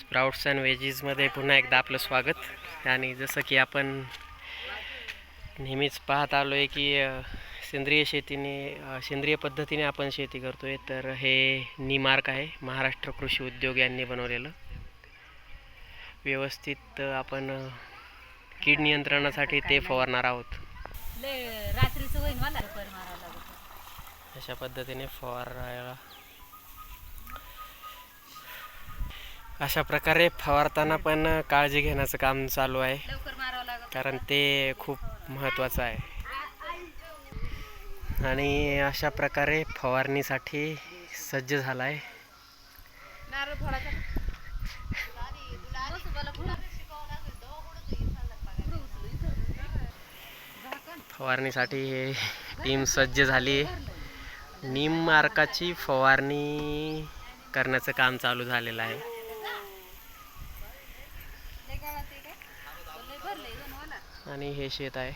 Sprouts and व्हेजीसमध्ये पुन्हा एकदा आपलं स्वागत. आणि जसं की आपण नेहमीच पाहत आलो आहे की सेंद्रिय शेतीने सेंद्रिय पद्धतीने आपण शेती करतो आहे तर हे निमार्क आहे. महाराष्ट्र कृषी उद्योग यांनी बनवलेलं. व्यवस्थित आपण कीड नियंत्रणासाठी ते फवारणार आहोत. अशा पद्धतीने फवारायला अशा प्रकारे फवारताना पण काळजी घेण्याचं काम चालू आहे. कारण ते खूप महत्त्वाचं आहे. आणि अशा प्रकारे फवारणीसाठी सज्ज झाला आहे फवारणीसाठी हे टीम सज्ज झाली आहे. नीम मार्काची फवारणी करण्याचं काम चालू झालेलं आहे. आणि हे शेत आहे.